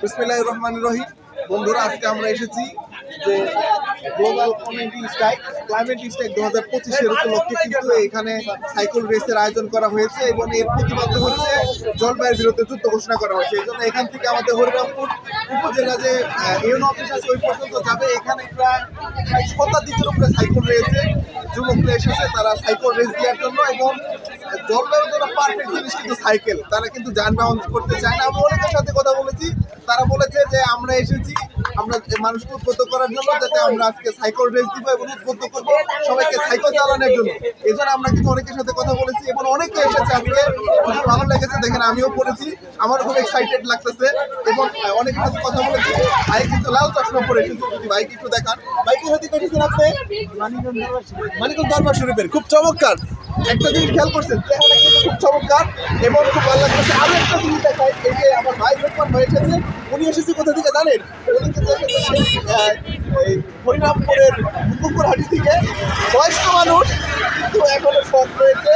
বিসমিল্লাহির রহমানির রহিম। বন্ধুরা আজকে আমরা এসেছি যে global community strike climate strike দু হাজার পঁচিশের উপলক্ষে কিন্তু এখানে সাইকেল রেসের আয়োজন করা হয়েছে এবং এর প্রতিবাদ হচ্ছে জলবায়ুর বিরুদ্ধে যুদ্ধ ঘোষণা করা হয়েছে। এই জন্য এখান থেকে আমাদের হরিরামপুর উপজেলা যে ইউনো অফিস আছে, ওই পর্যন্ত যাবে। এখানে প্রায় শতাধিকের উপরে সাইকেল রয়েছে যুবকরা এসেছে তারা সাইকেল রেস দেওয়ার জন্য এবং জলবায়ুর জন্য পারফেক্ট জিনিস কিন্তু সাইকেল তারা কিন্তু যানবাহন করতে চায় না। আমি অনেকের সাথে কথা বলেছি। তারা বলেছে যে, আমরা এসেছি, আমরা মানুষকে উদ্বুদ্ধ করার জন্য যাতে আমরা আজকে সাইকেল রেস দিব এবং উদ্বুদ্ধ করব সবাইকে সাইকেল চালানোর জন্য। এই জন্য আমরা কিন্তু অনেকের সাথে কথা বলেছি এবং অনেকে এসেছে আজকে। খুবই ভালো লেগেছে দেখেন আমিও পড়েছি। আমার খুব এক্সাইটেড লাগতেছে এবং অনেকের সাথে কথা বলেছি। ভাই কিন্তু লাল চশমা পরে এসেছে যদি ভাইকে একটু দেখান। ভাই কোথা থেকে এসেছেন আপনি? মানিকগঞ্জ দরবার শরীফের খুব চমৎকার। একটা জিনিস খেয়াল করছেন খুব চমৎকার এবং খুব ভালো লাগতেছে। আরও একটা জিনিস দেখাই এই যে আমার ভাই লোকমান ভাই এসেছে উনি এসেছে কোথা থেকে জানেন? উনি কিন্তু এই হরিরামপুরের কুকুরহাটি থেকে। বয়স্ক মানুষ কিন্তু এখনও শখ রয়েছে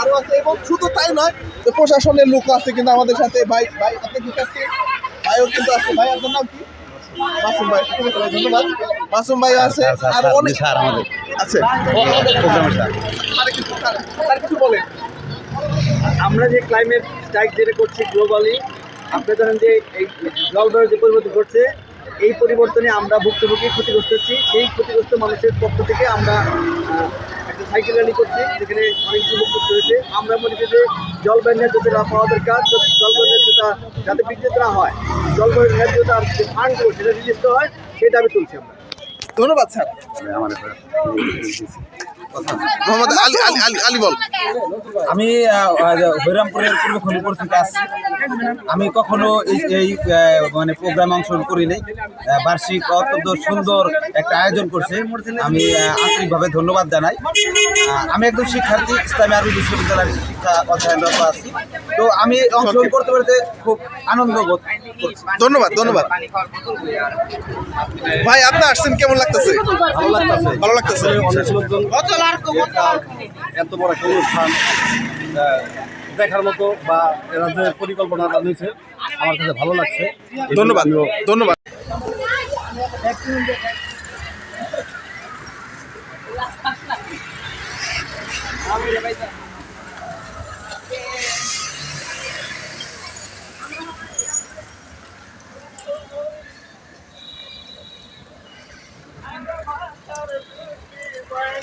আরও আছে এবং শুধু তাই নয় যে প্রশাসনের লোক আছে কিন্তু আমাদের সাথে। ভাই ভাই আপনি কি কাছে ভাইও কিন্তু আছে। ভাই আপনার নাম কি? মাসুম ভাই। ধন্যবাদ। মাসুম ভাই আছে আর অনেক স্যার আমাদের। আছে। আর কিছু আর কিছু বলেন। আমরা যে ক্লাইমেট স্ট্রাইক যেটা করছি গ্লোবালি আপনি জানেন যে এই জলবায়ু যে পরিবর্তন ঘটছে এই পরিবর্তনে আমরা ভুক্তভোগী ক্ষতিগ্রস্ত হচ্ছি। সেই ক্ষতিগ্রস্ত মানুষের পক্ষ থেকে আমরা একটা সাইকেল র্যালি করছি যেখানে অনেক যুবক হয়েছে আমরা মনে করি যে জলবায়ু ন্যায্যতা পাওয়া দরকার জলবায়ু ন্যায্যতা যাতে বিকৃত না হয় জলবায়ু ন্যায্যতার যে ফান্ডগুলো সেটা রিলিজ হয় সেই দাবি তুলছি আমরা। ধন্যবাদ স্যার। আমাদের মোহাম্মদ আলী আলী আলী আলী বল। আমি হরিরামপুরের পূর্ব খলিপুর থেকে আসছি। আমি কখনো এই এই মানে প্রোগ্রামে অংশগ্রহণ করি নাই। বার্ষিক অত্যন্ত সুন্দর একটা আয়োজন করছে। আমি আন্তরিকভাবে ধন্যবাদ জানাই। আমি একজন শিক্ষার্থী ইসলামী আরবি বিশ্ববিদ্যালয়ের শিক্ষা অধ্যয়নরত আছি। তো আমি অংশগ্রহণ করতে পারতে খুব আনন্দ বোধ ধন্যবাদ ধন্যবাদ। ভাই আপনি আসছেন কেমন লাগতেছে? ভালো লাগতেছে। ভালো লাগতেছে। অনেক লোকজন এত বড় একটা অনুষ্ঠান দেখার মতো বা এরা যে পরিকল্পনাটা নিয়েছে আমার কাছে ভালো লাগছে। ধন্যবাদ ধন্যবাদ।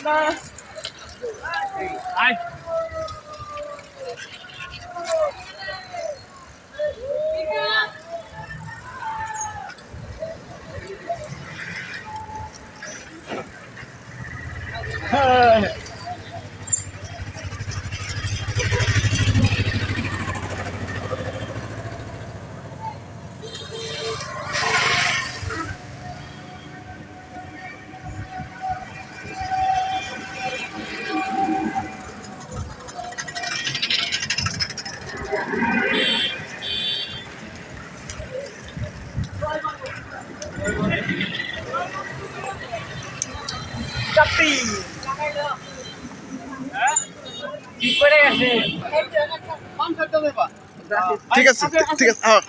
আমিও ধন্যবাদ ঠিক আছে ঠিক আছে হ্যাঁ।